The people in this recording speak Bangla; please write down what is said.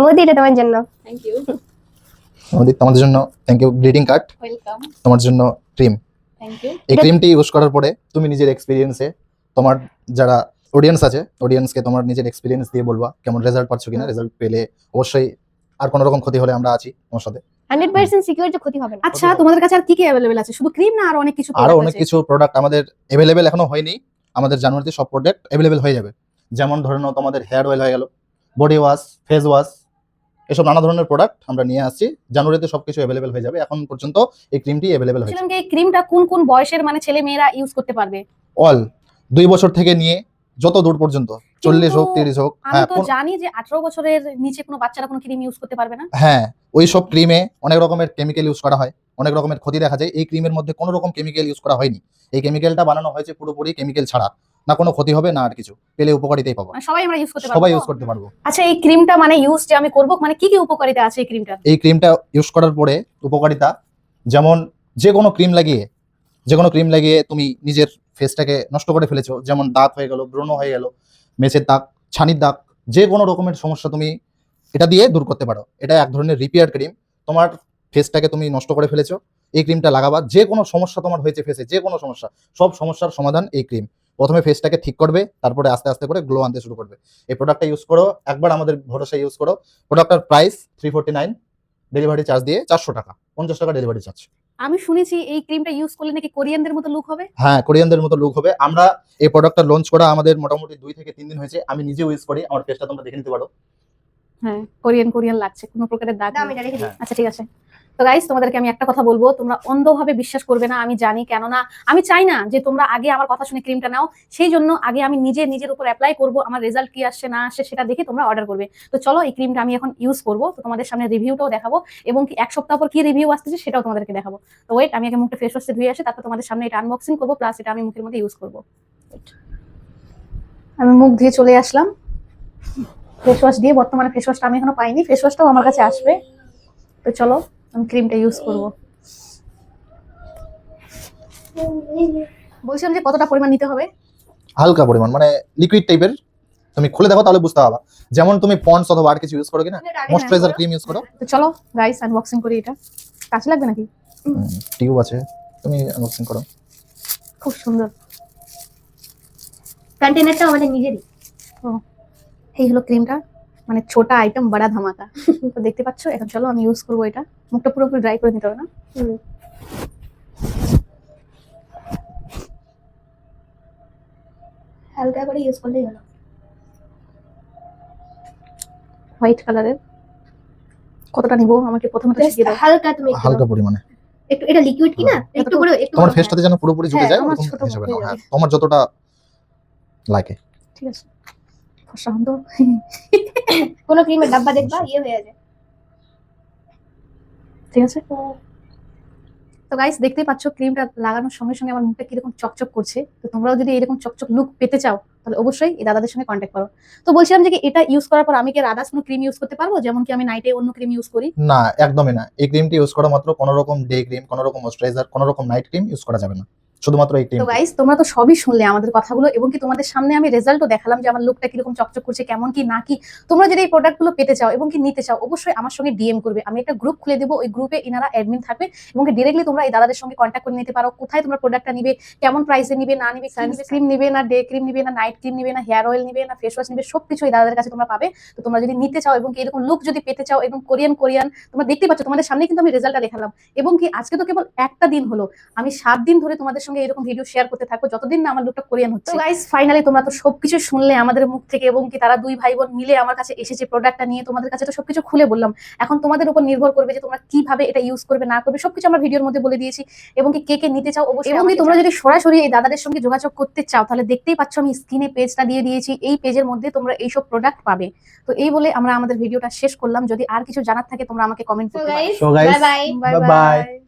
মোদি এটা তোমার জন্য। থ্যাংক ইউ আমাদের তোমাদের জন্য thank you greeting card welcome তোমার জন্য ক্রিম থ্যাংক ইউ এই ক্রিমটি ইউজ করার পরে তুমি নিজের এক্সপিরিয়েন্সে তোমার যারা অডিয়েন্স আছে অডিয়েন্সকে তোমার নিজের এক্সপিরিয়েন্স দিয়ে বলবা কেমন রেজাল্ট পাচ্ছ কিনা। রেজাল্ট পেলে অবশ্যই আর কোনো রকম ক্ষতি হলে আমরা আছি তোমার সাথে। হান্ড্রেড পার্সেন্ট সিকিউর যে ক্ষতি হবে না। আচ্ছা তোমাদের কাছে আর কি কি অ্যাভেলেবেল আছে? শুধু ক্রিম না আর অনেক কিছু আরও অনেক কিছু প্রোডাক্ট আমাদের অ্যাভেলেবেল এখনও হয়নি। আমাদের জানুয়ারিতে সব প্রোডাক্ট অ্যাভেলেবেল হয়ে যাবে। যেমন ধরে নাও তোমাদের হেয়ার অয়েল হয়ে গেল বডি ওয়াশ ফেস ওয়াশ এসব নানা ধরনের প্রোডাক্ট আমরা নিয়ে আসছি। জানুয়ারিতে সবকিছু অ্যাভেলেবেল হয়ে যাবে। এখন পর্যন্ত এই ক্রিমটি অ্যাভেলেবেল হয়েছে। এই ক্রিমটা কোন কোন বয়সের মানে ছেলে মেয়েরা ইউজ করতে পারবে? অল দুই বছর থেকে নিয়ে যত দূর পর্যন্ত চল্লিশ হোক তিরিশ হোক আমি হ্যাঁ তো জানি যে আঠারো বছরের নিচে কোনো বাচ্চারা কোনো ক্রিম ইউজ করতে পারবে না। হ্যাঁ ওই সব ক্রিমে অনেক রকমের কেমিক্যাল ইউজ করা হয় অনেক রকমের ক্ষতি দেখা যায়। এই ক্রিমের মধ্যে কোনো রকম কেমিক্যাল ইউজ করা হয়নি। এই কেমিক্যালটা বানানো হয়েছে পুরোপুরি কেমিক্যাল ছাড়া। না কোনো ক্ষতি হবে না আর কিছু। পেলে উপকারিতাই পাবো। মানে সবাই আমরা ইউজ করতে পারব সবাই ইউজ করতে পারব। আচ্ছা এই ক্রিমটা মানে ইউজ যে আমি করব মানে কি কি উপকারিতা আছে এই ক্রিমটার এই ক্রিমটা ইউজ করার পরে উপকারিতা যেমন যে কোনো ক্রিম লাগিয়ে যে কোনো ক্রিম লাগিয়ে তুমি নিজের ফেসটাকে নষ্ট করে ফেলেছো যেমন দাগ হয়ে গেল ব্রণ হয়ে গেল মেচের দাগ ছানির দাগ যে কোনো রকমের সমস্যা তুমি এটা দিয়ে দূর করতে পারো। এটা এক ধরনের রিপেয়ার ক্রিম তোমার ফেসটাকে তুমি নষ্ট করে ফেলেছো এই ক্রিমটা লাগাবা যে কোনো সমস্যা তোমার হয়েছে ফেসে যে কোনো সমস্যা সব সমস্যার সমাধান এই ক্রিম প্রথমে ফেসটাকে ঠিক করবে তারপরে আস্তে আস্তে করে গ্লো আনতে শুরু করবে। এই প্রোডাক্টটা ইউজ করো একবার আমাদের ভরসা ইউজ করো। প্রোডাক্টটার price three forty nine delivery charge দিয়ে চারশো টাকা পঞ্চাশ টাকা ডেলিভারি চার্জ আমি শুনেছি এই ক্রিমটা ইউজ করলে নাকি কোরিয়ানদের মতো লুক হবে? হ্যাঁ কোরিয়ানদের মতো লুক হবে। আমরা এই প্রোডাক্টটা লঞ্চ করা আমাদের মোটামুটি দুই থেকে তিন দিন হয়েছে। আমি নিজে ইউজ করি আমার পেজটা তোমরা দেখে নিতে পারো। হ্যাঁ কোরিয়ান কোরিয়ান লাগছে কোনো প্রকারের দাগ না, আমি এটা রেখে আচ্ছা ঠিক আছে। তো গাইস তোমাদেরকে আমি একটা কথা বলব, তোমরা অন্ধভাবে বিশ্বাস করবে না, আমি জানি, কেননা আমি চাই না যে তোমরা আগে আমার কথা শুনে ক্রিমটা নাও, সেই জন্য আগে আমি নিজে নিজের উপর অ্যাপ্লাই করব, আমার রেজাল্ট কি আসছে, না আসছে, সেটা দেখে তোমরা অর্ডার করবে। তো চলো এই ক্রিমটা আমি এখন ইউজ করব, তো তোমাদের সামনে রিভিউটাও দেখাবো, এবং কি এক সপ্তাহ পর কি রিভিউ আসতেছে সেটাও তোমাদেরকে দেখাবো। তো ওয়েট আমি আগে মুখটা ওয়াশে ধুয়ে আসি, তারপর তোমাদের সামনে এটা আনবক্সিং করব প্লাস এটা আমি মুখের মধ্যে ইউজ করব. আমি মুখ ধুয়ে চলে আসলাম। ফেস ওয়াশ দিয়ে বর্তমানে ফেস ওয়াশটা আমি এখনও পাইনি ফেস ওয়াশটাও আমার কাছে আসবে। তো চলো। আমি ক্রিমটা ইউজ করব। বলছিলাম যে কতটা পরিমাণ নিতে হবে? হালকা পরিমাণ মানে লিকুইড টাইপের তুমি খুলে দেখো তাহলে বুঝতে পারবা। যেমন তুমি পন্ডস অথবা আর কিছু ইউজ করো কিনা ময়শ্চারাইজার ক্রিম ইউজ করো। তো চলো গাইস আনবক্সিং করি এটা। কাছে লাগবে নাকি? টিউব আছে। তুমি আনবক্সিং করো। খুব সুন্দর। কন্টেনারটা আমাদের নিজেরই। ও এই হলো ক্রিমটা মানে ছোটা আইটেম বড়া ধামাকা। তো দেখতে পাচ্ছ এখন চলো আমি ইউজ করব এটা। মুখটা পুরোপুরি ড্রাই করে নিতে হবে না? হালকা করে ইউজ করলেই হলো। হোয়াইট কালারের কতটা নিবো? আমাকে প্রথমে তো শিখিয়ে দাও। হালকা তুমি একটু হালকা। পরিমাণে। একটু এটা লিকুইড কি না? হ্যাঁ, একটু করে একটু তোমার ফেসটাতে যেন পুরোপুরি ঢুকে হ্যাঁ, যায় ওরকম ছোট হিসেবে নাও। হ্যাঁ তোমার যতটা লাগে ঠিক আছে। তো। কোনো ক্রিমের ডাব্বা দেখবা ইয়ে হয়ে যায় ঠিক আছে। তো গাইস দেখতেই পাচ্ছ ক্রিমটা লাগানোর সঙ্গে সঙ্গে আমার মুখটা কীরকম চকচক করছে। তো তোমরাও যদি এরকম চকচক লুক পেতে চাও তাহলে অবশ্যই এই দাদাদের সঙ্গে কন্ট্যাক্ট করো। তো বলছিলাম যে কি এটা ইউজ করার পর আমি কি আদার্স কোনো ক্রিম ইউজ করতে পারব? যেমন কি আমি নাইটে অন্য ক্রিম ইউজ করি? না একদমই না। এই ক্রিমটি ইউজ করা মাত্র কোনো রকম ডে ক্রিম কোনো রকম ময়শ্চারাইজার কোনো রকম নাইট ক্রিম ইউজ করা যাবে না। শুধুমাত্র এই ক্রিম তো গাইস তোমরা তো সবই শুনলে আমাদের কথাগুলো এবং কি তোমাদের সামনে আমি রেজাল্টও দেখালাম যে আমার লুকটা কীরকম চকচক করছে কেমন কি না কি। তোমরা যদি এই প্রোডাক্টগুলো পেতে চাও এবং কি নিতে চাও অবশ্যই আমার সঙ্গে ডিএম করবে। আমি একটা গ্রুপ খুলে দেবো ওই গ্রুপে ইনারা অ্যাডমিন থাকবে এবং ডিরেক্টলি তোমরা এই দাদাদের সঙ্গে কন্ট্যাক্ট করে নিতে পারো কোথায় তোমরা প্রোডাক্টটা নিবে কেমন প্রাইসে নিবে না নিবে সানস্ক্রিন নিবে না ডে ক্রিম নিবে না নাইট ক্রিম নিবে না হেয়ার অয়েল নিবে না ফেস ওয়াশ নিবে সবকিছু এই দাদাদের কাছে তোমরা পাবে। তো তোমরা যদি নিতে চাও এবং কি এরকম লুক যদি পেতে চাও এবং কোরিয়ান কোরিয়ান তোমরা দেখতে পাচ্ছ তোমাদের সামনে কিন্তু আমি রেজাল্টটা দেখালাম। এবং কি আজকে তো কেবল একটা দিন হলো। আমি সাত দিন ধরে তোমাদের সঙ্গে এরকম ভিডিও শেয়ার করতে থাকো যতদিন না আমার লুকটা কোরিয়ান হচ্ছে। গাইস ফাইনালি তোমরা তো সবকিছু শুনলে আমাদের মুখ থেকে এবং কি তারা দুই ভাই বোন মিলে আমার কাছে এসেছে প্রোডাক্টটা নিয়ে তোমাদের কাছে তো সবকিছু খুলে বললাম। এখন তোমাদের উপর নির্ভর করবে যে তোমরা কীভাবে এটা ইউজ করবে না করবে সবকিছু আমরা ভিডিওর মধ্যে বলে দিয়েছি। এবং কি কে কে নিতে চাও অবশ্যই এবং কি তোমরা যদি সরাসরি এই দাদাদের সঙ্গে যোগাযোগ করতে চাও তাহলে দেখতেই পাচ্ছ আমি স্ক্রিনে পেজটা দিয়ে দিয়েছি এই পেজের মধ্যে তোমরা এইসব প্রোডাক্ট পাবে। তো এই বলে আমরা আমাদের ভিডিওটা শেষ করলাম। যদি আর কিছু জানার থাকে তোমরা আমাকে কমেন্ট করতে পারো. Bye bye